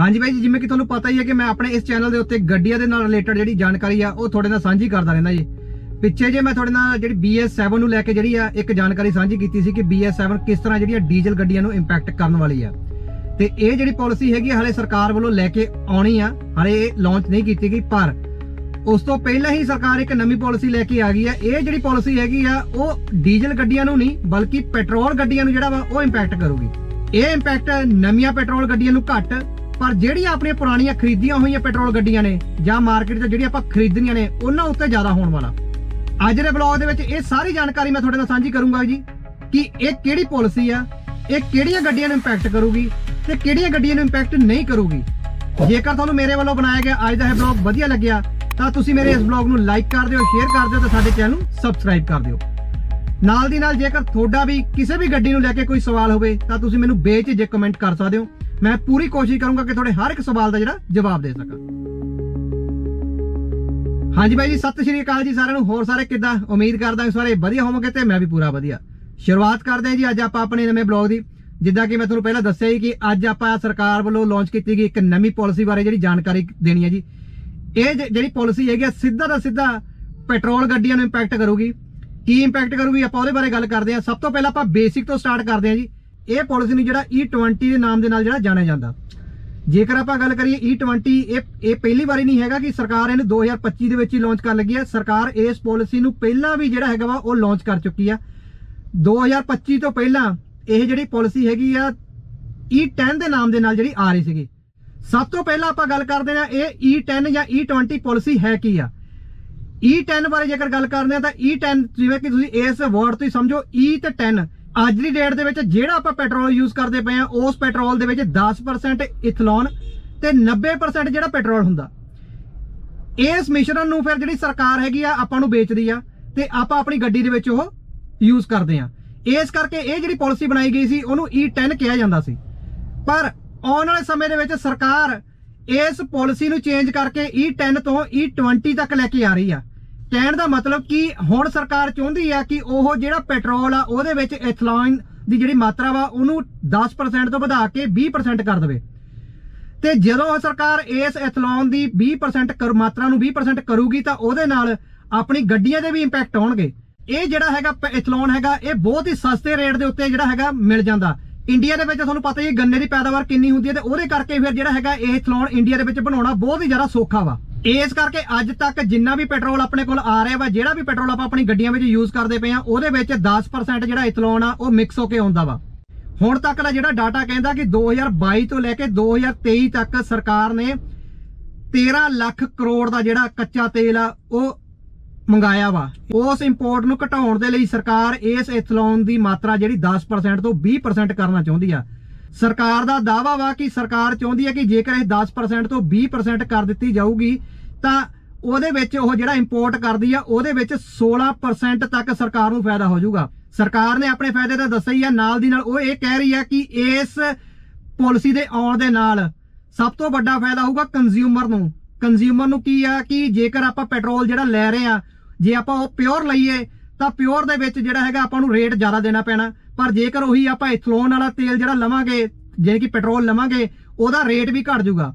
ਹਾਂਜੀ ਬਾਈ ਜੀ ਜਿਵੇਂ ਕਿ ਤੁਹਾਨੂੰ ਪਤਾ ਹੀ ਹੈ ਕਿ ਮੈਂ ਆਪਣੇ ਇਸ ਚੈਨਲ ਦੇ ਉੱਤੇ ਗੱਡੀਆਂ ਦੇ ਨਾਲ ਰਿਲੇਟਡ ਜਿਹੜੀ ਜਾਣਕਾਰੀ ਆ ਉਹ ਤੁਹਾਡੇ ਨਾਲ ਸਾਂਝੀ ਕਰਦਾ ਰਹਿੰਦਾ ਜੀ। ਪਿੱਛੇ ਜੇ ਮੈਂ ਤੁਹਾਡੇ ਨਾਲ ਜਿਹੜੀ BS7 ਨੂੰ ਲੈ ਕੇ ਜਿਹੜੀ ਆ ਇੱਕ ਜਾਣਕਾਰੀ ਸਾਂਝੀ ਕੀਤੀ ਸੀ ਕਿ BS7 ਕਿਸ ਤਰ੍ਹਾਂ ਜਿਹੜੀ ਆ ਡੀਜ਼ਲ ਗੱਡੀਆਂ ਨੂੰ ਇੰਪੈਕਟ ਕਰਨ ਵਾਲੀ ਆ। ਤੇ ਇਹ ਜਿਹੜੀ ਪਾਲਿਸੀ ਹੈਗੀ ਆ, ਹਲੇ ਸਰਕਾਰ ਵੱਲੋਂ ਲੈ ਕੇ ਆਉਣੀ ਆ ਹਲੇ ਇਹ ਲਾਂਚ ਨਹੀਂ ਕੀਤੀ ਗਈ ਪਰ ਉਸ ਤੋਂ ਪਹਿਲਾਂ ਹੀ ਸਰਕਾਰ ਇੱਕ ਨਵੀਂ ਪਾਲਿਸੀ ਲੈ ਕੇ ਆ ਗਈ ਆ। ਇਹ ਜਿਹੜੀ ਪਾਲਿਸੀ ਹੈਗੀ ਆ ਉਹ ਡੀਜ਼ਲ ਗੱਡੀਆਂ ਨੂੰ ਨਹੀਂ ਬਲਕਿ ਪੈਟਰੋਲ ਗੱਡੀਆਂ ਨੂੰ ਜਿਹੜਾ ਵਾ ਉਹ ਇੰਪੈਕਟ ਕਰੂਗੀ। ਇਹ ਇੰਪੈਕਟ ਨਵੀਆਂ ਪੈਟਰੋਲ ਗੱਡੀਆਂ ਨੂੰ ਘੱਟ ਪਰ ਜਿਹੜੀਆਂ ਆਪਣੀਆਂ ਪੁਰਾਣੀਆਂ ਖਰੀਦੀਆਂ ਹੋਈਆਂ ਪੈਟਰੋਲ ਗੱਡੀਆਂ ਨੇ ਜਾਂ ਮਾਰਕੀਟ 'ਚ ਜਿਹੜੀਆਂ ਆਪਾਂ ਖਰੀਦਣੀਆਂ ਨੇ, ਉਹਨਾਂ ਉੱਤੇ ਜ਼ਿਆਦਾ ਹੋਣ ਵਾਲਾ। ਅੱਜ ਦੇ ਬਲੌਗ ਦੇ ਵਿੱਚ ਇਹ ਸਾਰੀ ਜਾਣਕਾਰੀ ਮੈਂ ਤੁਹਾਡੇ ਨਾਲ ਸਾਂਝੀ ਕਰੂੰਗਾ ਜੀ ਕਿ ਇਹ ਕਿਹੜੀ ਪਾਲਿਸੀ ਆ, ਇਹ ਕਿਹੜੀਆਂ ਗੱਡੀਆਂ ਨੂੰ ਇੰਪੈਕਟ ਕਰੂਗੀ ਤੇ ਕਿਹੜੀਆਂ ਗੱਡੀਆਂ ਨੂੰ ਇੰਪੈਕਟ ਨਹੀਂ ਕਰੂਗੀ। ਜੇਕਰ ਤੁਹਾਨੂੰ ਮੇਰੇ ਵੱਲੋਂ ਬਣਾਇਆ ਗਿਆ ਅੱਜ ਦਾ ਇਹ ਬਲੌਗ ਵਧੀਆ ਲੱਗਿਆ, ਤਾਂ ਤੁਸੀਂ ਮੇਰੇ ਇਸ ਬਲੌਗ ਨੂੰ ਲਾਈਕ ਕਰ ਦਿਓ ਸ਼ੇਅਰ ਕਰ ਦਿਓ ਤੇ ਸਾਡੇ ਚੈਨਲ ਨੂੰ ਸਬਸਕ੍ਰਾਈਬ ਕਰ ਦਿਓ। ਨਾਲ ਦੀ ਨਾਲ ਜੇਕਰ ਤੁਹਾਡਾ ਵੀ ਕਿਸੇ ਵੀ ਗੱਡੀ ਨੂੰ ਲੈ ਕੇ ਕੋਈ ਸਵਾਲ ਹੋਵੇ, ਤਾਂ ਤੁਸੀਂ ਮੈਨੂੰ ਬੇਝਿਜਕ ਕਮੈਂਟ ਕਰ ਸਕਦੇ ਹੋ। ਮੈਂ ਪੂਰੀ ਕੋਸ਼ਿਸ਼ ਕਰੂੰਗਾ ਕਿ ਤੁਹਾਡੇ ਹਰ ਇੱਕ ਸਵਾਲ ਦਾ ਜਿਹੜਾ ਜਵਾਬ ਦੇ ਸਕਾਂ। ਹਾਂਜੀ ਬਾਈ ਜੀ ਸਤਿ ਸ਼੍ਰੀ ਅਕਾਲ ਜੀ ਸਾਰਿਆਂ ਨੂੰ। ਹੋਰ ਸਾਰੇ ਕਿੱਦਾਂ? ਉਮੀਦ ਕਰਦਾ ਹਾਂ ਸਾਰੇ ਵਧੀਆ ਹੋਵੋਗੇ ਤੇ ਮੈਂ ਵੀ ਪੂਰਾ ਵਧੀਆ। ਸ਼ੁਰੂਆਤ ਕਰਦੇ ਹਾਂ ਜੀ ਅੱਜ ਆਪਾਂ ਆਪਣੇ ਨਵੇਂ ਬਲੌਗ ਦੀ। ਜਿੱਦਾਂ ਕਿ ਮੈਂ ਤੁਹਾਨੂੰ ਪਹਿਲਾਂ ਦੱਸਿਆ ਹੀ ਕਿ ਅੱਜ ਆਪਾਂ ਸਰਕਾਰ ਵੱਲੋਂ ਲਾਂਚ ਕੀਤੀ ਗਈ ਇੱਕ ਨਵੀਂ ਪਾਲਿਸੀ ਬਾਰੇ ਜਿਹੜੀ ਜਾਣਕਾਰੀ ਦੇਣੀ ਹੈ ਜੀ। ਇਹ ਜਿਹੜੀ ਪਾਲਿਸੀ ਹੈਗੀ ਆ, ਸਿੱਧਾ ਦਾ ਸਿੱਧਾ ਪੈਟਰੋਲ ਗੱਡੀਆਂ ਨੂੰ ਇੰਪੈਕਟ ਕਰੂਗੀ। ਕੀ ਇੰਪੈਕਟ ਕਰੂਗੀ? ਆਪਾਂ ਉਹਦੇ ਬਾਰੇ ਗੱਲ ਕਰਦੇ ਹਾਂ। ਸਭ ਤੋਂ ਪਹਿਲਾਂ ਆਪਾਂ ਬੇਸਿਕ ਤੋਂ ਸਟਾਰਟ ਕਰਦੇ ਹਾਂ ਜੀ। ਇਹ ਪਾਲਿਸੀ ਨੂੰ ਜਿਹੜਾ E20 ਦੇ ਨਾਮ ਦੇ ਨਾਲ ਜਿਹੜਾ ਜਾਣਿਆ ਜਾਂਦਾ। ਜੇਕਰ ਆਪਾਂ ਗੱਲ ਕਰੀਏ E20 ਇਹ ਇਹ ਪਹਿਲੀ ਵਾਰੀ ਨਹੀਂ ਹੈਗਾ ਕਿ ਸਰਕਾਰ ਇਹਨੂੰ 2025 ਦੇ ਵਿੱਚ ਹੀ ਲਾਂਚ ਕਰਨ ਲੱਗੀ ਹੈ। ਸਰਕਾਰ ਇਸ ਪਾਲਿਸੀ ਨੂੰ ਪਹਿਲਾਂ ਵੀ ਜਿਹੜਾ ਹੈਗਾ ਵਾ, ਉਹ ਲਾਂਚ ਕਰ ਚੁੱਕੀ ਆ। 2025 ਤੋਂ ਪਹਿਲਾਂ ਇਹ ਜਿਹੜੀ ਪਾਲਿਸੀ ਹੈਗੀ ਆ E10 ਦੇ ਨਾਮ ਦੇ ਨਾਲ ਜਿਹੜੀ ਆ ਰਹੀ ਸੀਗੀ। ਸਭ ਤੋਂ ਪਹਿਲਾਂ ਆਪਾਂ ਗੱਲ ਕਰਦੇ ਹਾਂ, ਇਹ E10 ਜਾਂ E20 ਪਾਲਿਸੀ ਹੈ ਕੀ ਆ? E10 ਬਾਰੇ ਜੇਕਰ ਗੱਲ ਕਰਦੇ ਹਾਂ ਤਾਂ E10 ਜਿਵੇਂ ਕਿ ਤੁਸੀਂ ਇਸ ਵਰਡ ਤੋਂ ਹੀ ਸਮਝੋ E ਤੇ 10 ਅੱਜ ਦੀ ਡੇਟ ਦੇ ਵਿੱਚ ਜਿਹੜਾ ਆਪਾਂ ਪੈਟਰੋਲ ਯੂਜ਼ ਕਰਦੇ ਪਏ ਆ ਉਸ ਪੈਟਰੋਲ ਦੇ ਵਿੱਚ 10% ਇਥਨੋਲ ਤੇ 90% ਜਿਹੜਾ ਪੈਟਰੋਲ ਹੁੰਦਾ। ਇਸ ਮਿਸ਼ਰਣ ਨੂੰ ਫਿਰ ਜਿਹੜੀ ਸਰਕਾਰ ਹੈਗੀ ਆ, ਆਪਾਂ ਨੂੰ ਵੇਚਦੀ ਆ ਤੇ ਆਪਾਂ ਆਪਣੀ ਗੱਡੀ ਦੇ ਵਿੱਚ ਉਹ ਯੂਜ਼ ਕਰਦੇ ਆ। ਇਸ ਕਰਕੇ ਇਹ ਜਿਹੜੀ ਪਾਲਿਸੀ ਬਣਾਈ ਗਈ ਸੀ, ਉਹਨੂੰ E10 ਕਿਹਾ ਜਾਂਦਾ ਸੀ। ਪਰ ਆਉਣ ਵਾਲੇ ਸਮੇਂ ਦੇ ਵਿੱਚ ਸਰਕਾਰ ਇਸ ਪਾਲਿਸੀ ਨੂੰ ਚੇਂਜ ਕਰਕੇ E10 ਤੋਂ E20 ਤੱਕ ਲੈ ਕੇ ਆ ਰਹੀ ਆ। ਕਹਿਣ ਦਾ ਮਤਲਬ ਕਿ ਹੁਣ ਸਰਕਾਰ ਚਾਹੁੰਦੀ ਆ ਕਿ ਉਹ ਜਿਹੜਾ ਪੈਟਰੋਲ ਆ, ਉਹਦੇ ਵਿੱਚ ਇਥਨੋਲ ਦੀ ਜਿਹੜੀ ਮਾਤਰਾ ਵਾ, ਉਹਨੂੰ 10% ਤੋਂ ਵਧਾ ਕੇ 20% ਕਰ ਦੇਵੇ। ਤੇ ਜਦੋਂ ਸਰਕਾਰ ਇਸ ਇਥਨੋਲ ਦੀ 20% ਕਰ, ਮਾਤਰਾ ਨੂੰ 20% ਕਰੂਗੀ, ਤਾਂ ਉਹਦੇ ਨਾਲ ਆਪਣੀ ਗੱਡੀਆਂ ਦੇ ਵੀ ਇੰਪੈਕਟ ਆਉਣਗੇ। ਇਹ ਜਿਹੜਾ ਹੈਗਾ ਪ- ਹੈਗਾ, ਇਹ ਬਹੁਤ ਹੀ ਸਸਤੇ ਰੇਟ ਦੇ ਉੱਤੇ ਜਿਹੜਾ ਹੈਗਾ ਮਿਲ ਜਾਂਦਾ। ਇੰਡੀਆ ਦੇ ਵਿੱਚ ਤੁਹਾਨੂੰ ਪਤਾ ਹੀ ਗੰਨੇ ਦੀ ਪੈਦਾਵਾਰ ਕਿੰਨੀ ਹੁੰਦੀ ਹੈ, ਤੇ ਉਹਦੇ ਕਰਕੇ ਫਿਰ ਜਿਹੜਾ ਹੈਗਾ ਇਹ ਇਥਨੋਲ ਇੰਡੀਆ ਦੇ ਵਿੱਚ ਬਣਾਉਣਾ ਬਹੁਤ ਹੀ ਜ਼ਿਆਦਾ ਸੌਖਾ ਵਾ। ਇਸ ਕਰਕੇ ਅੱਜ ਤੱਕ ਜਿੰਨਾ ਵੀ ਪੈਟਰੋਲ ਆਪਣੇ ਕੋਲ ਆ ਰਿਹਾ ਵਾ, ਜਿਹੜਾ ਵੀ ਪੈਟਰੋਲ ਆਪਾਂ ਆਪਣੀ ਗੱਡੀਆਂ ਵਿੱਚ ਯੂਜ਼ ਕਰਦੇ ਪਏ ਆ, ਉਹਦੇ ਵਿੱਚ 10% ਜਿਹੜਾ ਇਥਨੋਲ ਆ, ਉਹ ਮਿਕਸ ਹੋ ਕੇ ਆਉਂਦਾ ਵਾ। ਹੁਣ ਤੱਕ ਦਾ ਜਿਹੜਾ ਡਾਟਾ ਕਹਿੰਦਾ ਕਿ 2022 ਤੋਂ ਲੈ ਕੇ 2023 ਤੱਕ ਸਰਕਾਰ ਨੇ 13 ਲੱਖ ਕਰੋੜ ਦਾ ਜਿਹੜਾ ਕੱਚਾ ਤੇਲ ਆ, ਉਹ ਮੰਗਾਇਆ ਵਾ। ਉਸ ਇੰਪੋਰਟ ਨੂੰ ਘਟਾਉਣ ਦੇ ਲਈ ਸਰਕਾਰ ਇਸ ਇਥਨੋਲ ਦੀ ਮਾਤਰਾ ਜਿਹੜੀ 10% ਤੋਂ 20% ਕਰਨਾ ਚਾਹੁੰਦੀ ਆ। ਸਰਕਾਰ ਦਾ ਦਾਵਾ ਵਾ ਕਿ ਸਰਕਾਰ ਚਾਹੁੰਦੀ ਹੈ ਕਿ ਜੇਕਰ ਇਹ 10% ਤੋਂ 20% ਕਰ ਦਿੱਤੀ ਜਾਊਗੀ ਤਾਂ ਉਹਦੇ ਵਿੱਚ ਉਹ ਜਿਹੜਾ ਇੰਪੋਰਟ ਕਰਦੀ ਆ, ਉਹਦੇ ਵਿੱਚ 16% ਤੱਕ ਸਰਕਾਰ ਨੂੰ ਫਾਇਦਾ ਹੋ ਜਾਊਗਾ। ਸਰਕਾਰ ਨੇ ਆਪਣੇ ਫਾਇਦੇ ਤਾਂ ਦੱਸਿਆ ਹੀ ਆ, ਨਾਲ ਦੀ ਨਾਲ ਉਹ ਇਹ ਕਹਿ ਰਹੀ ਆ ਕਿ ਇਸ ਪਾਲਿਸੀ ਦੇ ਆਉਣ ਦੇ ਨਾਲ ਸਭ ਤੋਂ ਵੱਡਾ ਫਾਇਦਾ ਹੋਊਗਾ ਕੰਜ਼ਿਊਮਰ ਨੂੰ। ਕੰਜ਼ਿਊਮਰ ਨੂੰ ਕੀ ਆ ਕਿ ਜੇਕਰ ਆਪਾਂ ਪੈਟਰੋਲ ਜਿਹੜਾ ਲੈ ਰਹੇ ਆ, ਜੇ ਆਪਾਂ ਉਹ ਪਿਓਰ ਲਈਏ, ਤਾਂ ਪਿਓਰ ਦੇ ਵਿੱਚ ਜਿਹੜਾ ਹੈਗਾ ਆਪਾਂ ਨੂੰ ਰੇਟ ਜ਼ਿਆਦਾ ਦੇਣਾ ਪੈਣਾ। ਪਰ ਜੇਕਰ ਉਹੀ ਆਪਾਂ ਇਥਨੋਲ ਵਾਲਾ ਤੇਲ ਜਿਹੜਾ ਲਵਾਂਗੇ ਜੇ ਕਿ ਪੈਟਰੋਲ ਲਵਾਂਗੇ, ਉਹਦਾ ਰੇਟ ਵੀ ਘਟ ਜਾਊਗਾ।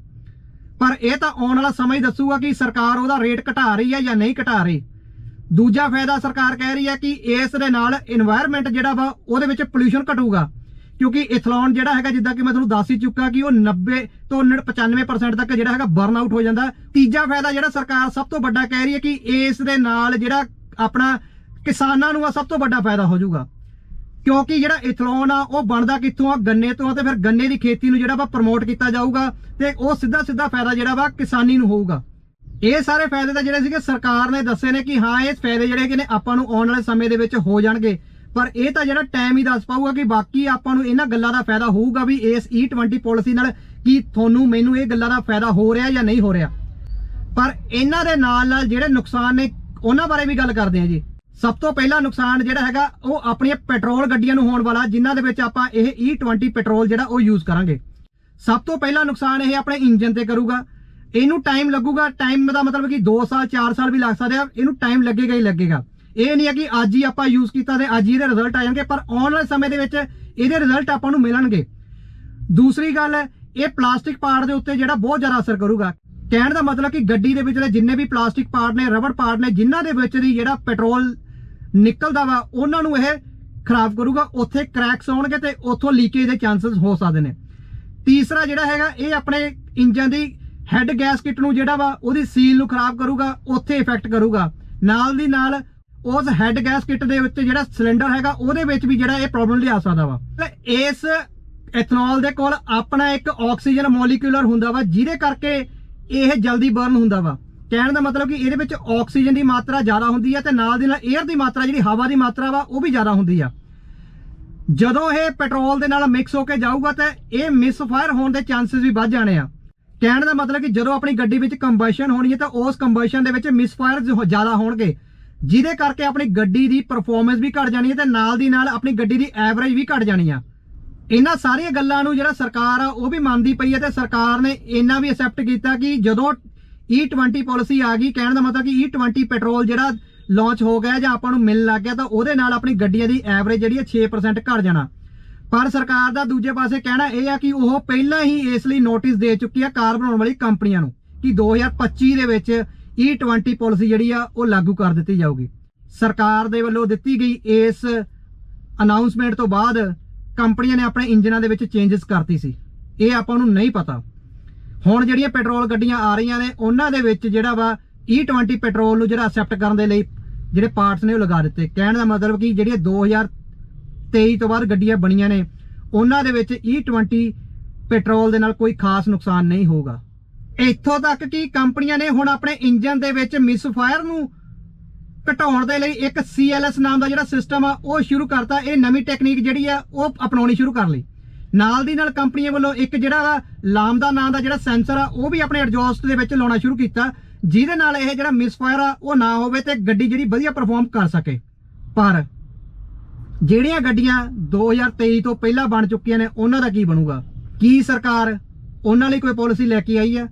ਪਰ ਇਹ ਤਾਂ ਆਉਣ ਵਾਲਾ ਸਮਾਂ ਹੀ ਦੱਸੂਗਾ ਕਿ ਸਰਕਾਰ ਉਹਦਾ ਰੇਟ ਘਟਾ ਰਹੀ ਹੈ ਜਾਂ ਨਹੀਂ ਘਟਾ ਰਹੀ। ਦੂਜਾ ਫਾਇਦਾ ਸਰਕਾਰ ਕਹਿ ਰਹੀ ਹੈ ਕਿ ਇਸ ਦੇ ਨਾਲ এনवायरमेंट ਜਿਹੜਾ ਵਾ, ਉਹਦੇ ਵਿੱਚ ਪੋਲੂਸ਼ਨ ਘਟੂਗਾ। ਕਿਉਂਕਿ ਇਥਲੋਨ ਜਿਹੜਾ ਹੈਗਾ, ਜਿੱਦਾਂ ਕਿ ਮੈਂ ਤੁਹਾਨੂੰ ਦੱਸ ਹੀ ਚੁੱਕਾ ਕਿ ਉਹ 90 ਤੋਂ 95% ਤੱਕ ਜਿਹੜਾ ਹੈਗਾ ਬਰਨ ਆਊਟ ਹੋ ਜਾਂਦਾ। ਤੀਜਾ ਫਾਇਦਾ ਜਿਹੜਾ ਸਰਕਾਰ ਸਭ ਤੋਂ ਵੱਡਾ ਕਹਿ ਰਹੀ ਹੈ ਕਿ ਇਸ ਦੇ ਨਾਲ ਜਿਹੜਾ ਆਪਣਾ ਕਿਸਾਨਾਂ ਨੂੰ ਆ ਸਭ ਤੋਂ ਵੱਡਾ ਫਾਇਦਾ ਹੋ ਜਾਊਗਾ। ਕਿਉਂਕਿ ਜਿਹੜਾ ਇਥਨੋਲ ਆ, ਉਹ ਬਣਦਾ ਕਿੱਥੋਂ ਆ? ਗੰਨੇ ਤੋਂ ਆ ਤੇ ਫਿਰ ਗੰਨੇ ਦੀ ਖੇਤੀ ਨੂੰ ਜਿਹੜਾ ਵਾ ਪ੍ਰਮੋਟ ਕੀਤਾ ਜਾਊਗਾ ਤੇ ਉਹ ਸਿੱਧਾ ਸਿੱਧਾ ਫਾਇਦਾ ਜਿਹੜਾ ਵਾ ਕਿਸਾਨੀ ਨੂੰ ਹੋਊਗਾ। ਇਹ ਸਾਰੇ ਫਾਇਦੇ ਤਾਂ ਜਿਹੜੇ ਸੀਗੇ, ਸਰਕਾਰ ਨੇ ਦੱਸੇ ਨੇ ਕਿ ਹਾਂ, ਇਹ ਫਾਇਦੇ ਜਿਹੜੇ ਕਿ ਨੇ ਆਪਾਂ ਨੂੰ ਆਉਣ ਵਾਲੇ ਸਮੇਂ ਦੇ ਵਿੱਚ ਹੋ ਜਾਣਗੇ। ਪਰ ਇਹ ਤਾਂ ਜਿਹੜਾ ਟਾਈਮ ਹੀ ਦੱਸ ਪਾਊਗਾ ਕਿ ਬਾਕੀ ਆਪਾਂ ਨੂੰ ਇਹਨਾਂ ਗੱਲਾਂ ਦਾ ਫਾਇਦਾ ਹੋਊਗਾ ਵੀ ਇਸ E20 ਪਾਲਿਸੀ ਨਾਲ ਕੀ ਤੁਹਾਨੂੰ ਮੈਨੂੰ ਇਹ ਗੱਲਾਂ ਦਾ ਫਾਇਦਾ ਹੋ ਰਿਹਾ ਜਾਂ ਨਹੀਂ ਹੋ ਰਿਹਾ। ਪਰ ਇਹਨਾਂ ਦੇ ਨਾਲ ਨਾਲ ਜਿਹੜੇ ਨੁਕਸਾਨ ਨੇ, ਉਹਨਾਂ ਬਾਰੇ ਵੀ ਗੱਲ ਕਰਦੇ ਹਾਂ ਜੀ। ਸਭ ਤੋਂ ਪਹਿਲਾ ਨੁਕਸਾਨ ਜਿਹੜਾ ਹੈਗਾ, ਉਹ ਆਪਣੀਆਂ ਪੈਟਰੋਲ ਗੱਡੀਆਂ ਨੂੰ ਹੋਣ ਵਾਲਾ, ਜਿਨ੍ਹਾਂ ਦੇ ਵਿੱਚ ਆਪਾਂ ਇਹ E20 ਪੈਟਰੋਲ ਜਿਹੜਾ ਉਹ ਯੂਜ਼ ਕਰਾਂਗੇ। ਸਭ ਤੋਂ ਪਹਿਲਾ ਨੁਕਸਾਨ ਇਹ ਆਪਣੇ ਇੰਜਨ ਤੇ ਕਰੂਗਾ। ਇਹਨੂੰ ਟਾਈਮ ਲੱਗੂਗਾ ਟਾਈਮ ਦਾ ਮਤਲਬ ਕਿ 2 ਸਾਲ 4 ਸਾਲ ਵੀ ਲੱਗ ਸਕਦੇ ਆ, ਇਹਨੂੰ ਟਾਈਮ ਲੱਗੇਗਾ ਹੀ ਲੱਗੇਗਾ। ਇਹ ਨਹੀਂ ਹੈ ਕਿ ਅੱਜ ਹੀ ਆਪਾਂ ਯੂਜ਼ ਕੀਤਾ ਤੇ ਅੱਜ ਹੀ ਇਹਦੇ ਰਿਜ਼ਲਟ ਆ ਜਾਣਗੇ, ਪਰ ਆਉਣ ਵਾਲੇ ਸਮੇਂ ਦੇ ਵਿੱਚ ਇਹਦੇ ਰਿਜ਼ਲਟ ਆਪਾਂ ਨੂੰ ਮਿਲਣਗੇ। ਦੂਸਰੀ ਗੱਲ ਇਹ ਪਲਾਸਟਿਕ ਪਾਰਟ ਦੇ ਉੱਤੇ ਜਿਹੜਾ ਬਹੁਤ ਜ਼ਿਆਦਾ ਅਸਰ ਕਰੂਗਾ। ਕਹਿਣ ਦਾ ਮਤਲਬ ਕਿ ਗੱਡੀ ਦੇ ਵਿਚਲੇ ਜਿੰਨੇ ਵੀ ਪਲਾਸਟਿਕ ਪਾਰਟ ਨੇ ਰਬੜ ਪਾਰਟ ਨੇ, ਜਿਨ੍ਹਾਂ ਦੇ ਵਿੱਚ ਦੀ ਜਿਹੜਾ ਪੈਟਰੋਲ ਨਿਕਲਦਾ ਵਾ, ਉਹਨਾਂ ਨੂੰ ਇਹ ਖਰਾਬ ਕਰੂਗਾ, ਉੱਥੇ ਕ੍ਰੈਕਸ ਆਉਣਗੇ ਤੇ ਉੱਥੋਂ ਲੀਕੇਜ ਦੇ ਚਾਂਸਸ ਹੋ ਸਕਦੇ ਨੇ। ਤੀਸਰਾ ਜਿਹੜਾ ਹੈਗਾ, ਇਹ ਆਪਣੇ ਇੰਜਨ ਦੀ ਹੈੱਡ ਗੈਸ ਗੈਸਕਿਟ ਨੂੰ ਜਿਹੜਾ ਵਾ, ਉਹਦੀ ਸੀਲ ਨੂੰ ਖਰਾਬ ਕਰੂਗਾ, ਉੱਥੇ ਇਫੈਕਟ ਕਰੂਗਾ। ਨਾਲ ਦੀ ਨਾਲ, ਉਸ ਹੈੱਡ ਗੈਸ ਗੈਸਕਿਟ ਦੇ ਵਿੱਚ ਜਿਹੜਾ ਸਿਲੰਡਰ ਹੈਗਾ, ਉਹਦੇ ਵਿੱਚ ਵੀ ਜਿਹੜਾ ਇਹ ਪ੍ਰੋਬਲਮ ਲਿਆ ਸਕਦਾ ਵਾ। ਤੇ ਇਸ ਐਥਨੋਲ ਦੇ ਕੋਲ ਆਪਣਾ ਇੱਕ ਆਕਸੀਜਨ ਮੋਲੀਕਿਊਲਰ ਹੁੰਦਾ ਵਾ, ਜਿਹਦੇ ਕਰਕੇ ਇਹ ਜਲਦੀ ਬਰਨ ਹੁੰਦਾ ਵਾ। ਕਹਿਣ ਦਾ ਮਤਲਬ ਕਿ ਇਹਦੇ ਵਿੱਚ ਆਕਸੀਜਨ ਦੀ ਮਾਤਰਾ ਜ਼ਿਆਦਾ ਹੁੰਦੀ ਹੈ ਤੇ ਨਾਲ ਦੀ ਨਾਲ 에ਅਰ ਦੀ ਮਾਤਰਾ ਜਿਹੜੀ ਹਵਾ ਦੀ ਮਾਤਰਾ ਵਾ ਉਹ ਵੀ ਜ਼ਿਆਦਾ ਹੁੰਦੀ ਆ। ਜਦੋਂ ਇਹ ਪੈਟਰੋਲ ਦੇ ਨਾਲ ਮਿਕਸ ਹੋ ਕੇ ਜਾਊਗਾ ਤਾਂ ਇਹ ਮਿਸਫਾਇਰ ਹੋਣ ਦੇ ਚਾਂਸਸ ਵੀ ਵੱਧ ਜਾਣੇ ਆ। ਕਹਿਣ ਦਾ ਮਤਲਬ ਕਿ ਜਦੋਂ ਆਪਣੀ ਗੱਡੀ ਵਿੱਚ ਕੰਬਸ਼ਨ ਹੋਣੀ ਹੈ ਤਾਂ ਉਸ ਕੰਬਸ਼ਨ ਦੇ ਵਿੱਚ ਮਿਸਫਾਇਰ ਜ਼ਿਆਦਾ ਹੋਣਗੇ। ਜਿਹਦੇ ਕਰਕੇ ਆਪਣੀ ਗੱਡੀ ਦੀ ਪਰਫਾਰਮੈਂਸ ਵੀ ਘਟ ਜਾਣੀ ਹੈ ਤੇ ਨਾਲ ਦੀ ਨਾਲ ਆਪਣੀ ਗੱਡੀ ਦੀ ਐਵਰੇਜ ਵੀ ਘਟ ਜਾਣੀ ਆ। ਇਹਨਾਂ ਸਾਰੀਆਂ ਗੱਲਾਂ ਨੂੰ ਜਿਹੜਾ ਸਰਕਾਰ ਆ ਉਹ ਵੀ ਮੰਨਦੀ ਪਈ ਹੈ ਤੇ ਸਰਕਾਰ ਨੇ ਇਹਨਾਂ ਵੀ ਐਕਸੈਪਟ ਕੀਤਾ ਕਿ ਜਦੋਂ E20 ਪਾਲਿਸੀ ਆ ਗਈ। ਕਹਿਣ ਦਾ ਮਤਲਬ ਕਿ E20 ਪੈਟਰੋਲ ਜਿਹੜਾ ਲਾਂਚ ਹੋ ਗਿਆ ਜਾਂ ਆਪਾਂ ਨੂੰ ਮਿਲਣ ਲੱਗ ਗਿਆ ਤਾਂ ਉਹਦੇ ਨਾਲ ਆਪਣੀ ਗੱਡੀਆਂ ਦੀ ਐਵਰੇਜ ਜਿਹੜੀ ਹੈ 6% ਘਟ ਜਾਣਾ। ਪਰ ਸਰਕਾਰ ਦਾ ਦੂਜੇ ਪਾਸੇ ਕਹਿਣਾ ਇਹ ਆ ਕਿ ਉਹ ਪਹਿਲਾਂ ਹੀ ਇਸ ਲਈ ਨੋਟਿਸ ਦੇ ਚੁੱਕੀ ਆ ਕਾਰ ਬਣਾਉਣ ਵਾਲੀ ਕੰਪਨੀਆਂ ਨੂੰ ਕਿ 2025 ਦੇ ਵਿੱਚ E20 ਪਾਲਿਸੀ ਜਿਹੜੀ ਆ ਉਹ ਲਾਗੂ ਕਰ ਦਿੱਤੀ ਜਾਊਗੀ। ਸਰਕਾਰ ਦੇ ਵੱਲੋਂ ਦਿੱਤੀ ਗਈ ਇਸ ਅਨਾਉਂਸਮੈਂਟ ਤੋਂ ਬਾਅਦ ਕੰਪਨੀਆਂ ਨੇ ਆਪਣੇ ਇੰਜਨਾਂ ਦੇ ਵਿੱਚ ਚੇਂਜਸ ਕਰਤੀ ਸੀ। ਇਹ ਆਪਾਂ ਨੂੰ ਨਹੀਂ ਪਤਾ। ਹੁਣ ਜਿਹੜੀਆਂ ਪੈਟਰੋਲ ਗੱਡੀਆਂ ਆ ਰਹੀਆਂ ਨੇ, ਉਹਨਾਂ ਦੇ ਵਿੱਚ ਜਿਹੜਾ ਵਾ E20 ਪੈਟਰੋਲ ਨੂੰ ਜਿਹੜਾ ਅਸੈਪਟ ਕਰਨ ਦੇ ਲਈ ਜਿਹੜੇ ਪਾਰਟਸ ਨੇ ਉਹ ਲਗਾ ਦਿੱਤੇ। ਕਹਿਣ ਦਾ ਮਤਲਬ ਕਿ ਜਿਹੜੀਆਂ 2023 ਤੋਂ ਬਾਅਦ ਗੱਡੀਆਂ ਬਣੀਆਂ ਨੇ, ਉਹਨਾਂ ਦੇ ਵਿੱਚ E20 ਪੈਟਰੋਲ ਦੇ ਨਾਲ ਕੋਈ ਖਾਸ ਨੁਕਸਾਨ ਨਹੀਂ ਹੋਊਗਾ। ਇੱਥੋਂ ਤੱਕ ਕਿ ਕੰਪਨੀਆਂ ਨੇ ਹੁਣ ਆਪਣੇ ਇੰਜਨ ਦੇ ਵਿੱਚ ਮਿਸਫਾਇਰ ਨੂੰ ਘਟਾਉਣ ਦੇ ਲਈ ਇੱਕ CLS ਨਾਮ ਦਾ ਜਿਹੜਾ ਸਿਸਟਮ ਆ, ਉਹ ਸ਼ੁਰੂ ਕਰਤਾ। ਇਹ ਨਵੀਂ ਟੈਕਨੀਕ ਜਿਹੜੀ ਆ, ਉਹ ਅਪਣਾਉਣੀ ਸ਼ੁਰੂ ਕਰ ਲਈ। ਨਾਲ ਦੀ ਨਾਲ ਕੰਪਨੀਆਂ ਵੱਲੋਂ ਇੱਕ ਜਿਹੜਾ ਲਾਮਦਾ ਨਾਂ ਦਾ ਜਿਹੜਾ ਸੈਂਸਰ ਆ, ਉਹ ਵੀ ਆਪਣੇ ਐਡਜਸਟ ਦੇ ਵਿੱਚ ਲਾਉਣਾ ਸ਼ੁਰੂ ਕੀਤਾ, ਜਿਹਦੇ ਨਾਲ ਇਹ ਜਿਹੜਾ ਮਿਸਫਾਇਰ ਆ, ਉਹ ਨਾ ਹੋਵੇ ਤੇ ਗੱਡੀ ਜਿਹੜੀ ਵਧੀਆ ਪਰਫਾਰਮ ਕਰ ਸਕੇ। ਪਰ ਜਿਹੜੀਆਂ ਗੱਡੀਆਂ 2023 ਤੋਂ ਪਹਿਲਾਂ ਬਣ ਚੁੱਕੀਆਂ ਨੇ, ਉਹਨਾਂ ਦਾ ਕੀ ਬਣੂਗਾ? ਕੀ ਸਰਕਾਰ ਉਹਨਾਂ ਲਈ ਕੋਈ ਪਾਲਿਸੀ ਲੈ ਕੇ ਆਈ ਹੈ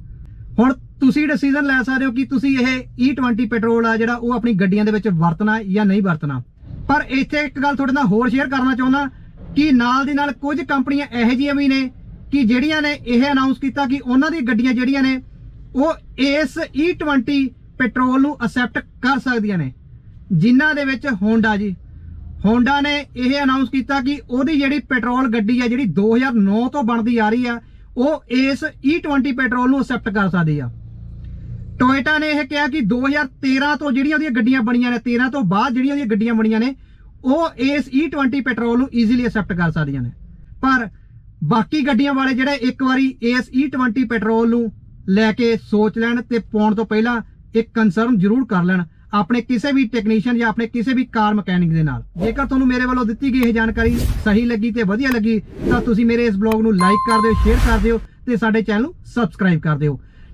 ਹੁਣ ਤੁਸੀਂ ਡਿਸੀਜਨ ਲੈ ਸਕਦੇ ਹੋ ਕਿ ਤੁਸੀਂ ਇਹ E20 ਪੈਟਰੋਲ ਆ ਜਿਹੜਾ ਉਹ ਆਪਣੀ ਗੱਡੀਆਂ ਦੇ ਵਿੱਚ ਵਰਤਣਾ ਜਾਂ ਨਹੀਂ ਵਰਤਣਾ। ਪਰ ਇੱਥੇ ਇੱਕ ਗੱਲ ਤੁਹਾਡੇ ਨਾਲ ਹੋਰ ਸ਼ੇਅਰ ਕਰਨਾ ਚਾਹੁੰਦਾ ਕਿ ਨਾਲ ਦੀ ਨਾਲ ਕੁਝ ਕੰਪਨੀਆਂ ਇਹੋ ਜਿਹੀਆਂ ਵੀ ਨੇ ਕਿ ਜਿਹੜੀਆਂ ਨੇ ਇਹ ਅਨਾਉਂਸ ਕੀਤਾ ਕਿ ਉਹਨਾਂ ਦੀ ਗੱਡੀਆਂ ਜਿਹੜੀਆਂ ਨੇ, ਉਹ ਇਸ E20 ਪੈਟਰੋਲ ਨੂੰ ਅਸੈਪਟ ਕਰ ਸਕਦੀਆਂ ਨੇ। ਜਿਨ੍ਹਾਂ ਦੇ ਵਿੱਚ ਹੋਂਡਾ ਜੀ। ਹੋਂਡਾ ਨੇ ਇਹ ਅਨਾਉਂਸ ਕੀਤਾ ਕਿ ਉਹਦੀ ਜਿਹੜੀ ਪੈਟਰੋਲ ਗੱਡੀ ਆ, ਜਿਹੜੀ 2009 ਤੋਂ ਬਣਦੀ ਆ ਰਹੀ ਆ, ਉਹ ਇਸ E20 ਪੈਟਰੋਲ ਨੂੰ ਅਸੈਪਟ ਕਰ ਸਕਦੀ ਆ। ਟੋਇਟਾ ਨੇ ਇਹ ਕਿਹਾ ਕਿ 2013 ਤੋਂ ਜਿਹੜੀਆਂ ਉਹਦੀਆਂ ਗੱਡੀਆਂ ਬਣੀਆਂ ਨੇ 13 ਤੋਂ ਬਾਅਦ ਜਿਹੜੀਆਂ ਉਹਦੀਆਂ ਗੱਡੀਆਂ ਬਣੀਆਂ ਨੇ ਉਹ ਇਸ E20 ਪੈਟਰੋਲ ਨੂੰ ਈਜ਼ੀਲੀ ਅਸੈਪਟ ਕਰ ਸਕਦੀਆਂ ਨੇ। ਪਰ ਬਾਕੀ ਗੱਡੀਆਂ ਵਾਲੇ ਜਿਹੜੇ ਇੱਕ ਵਾਰੀ ਇਸ E20 ਪੈਟਰੋਲ ਨੂੰ ਲੈ ਕੇ ਸੋਚ ਲੈਣ ਤੇ ਪਾਉਣ ਤੋਂ ਪਹਿਲਾਂ ਇੱਕ ਕੰਸਰਨ ਜ਼ਰੂਰ ਕਰ ਲੈਣ ਆਪਣੇ ਕਿਸੇ ਵੀ ਟੈਕਨੀਸ਼ੀਅਨ ਜਾਂ ਆਪਣੇ ਕਿਸੇ ਵੀ ਕਾਰ ਮਕੈਨਿਕ ਦੇ ਨਾਲ। ਜੇਕਰ ਤੁਹਾਨੂੰ ਮੇਰੇ ਵੱਲੋਂ ਦਿੱਤੀ ਗਈ ਇਹ ਜਾਣਕਾਰੀ ਸਹੀ ਲੱਗੀ ਤੇ ਵਧੀਆ ਲੱਗੀ, ਤਾਂ ਤੁਸੀਂ ਮੇਰੇ ਇਸ ਬਲੌਗ ਨੂੰ ਲਾਈਕ ਕਰ ਦਿਓ ਸ਼ੇਅਰ ਕਰ ਦਿਓ ਤੇ ਸਾਡੇ ਚੈਨਲ ਨੂੰ ਸਬਸਕ੍ਰਾਈਬ ਕਰ ਦਿਓ।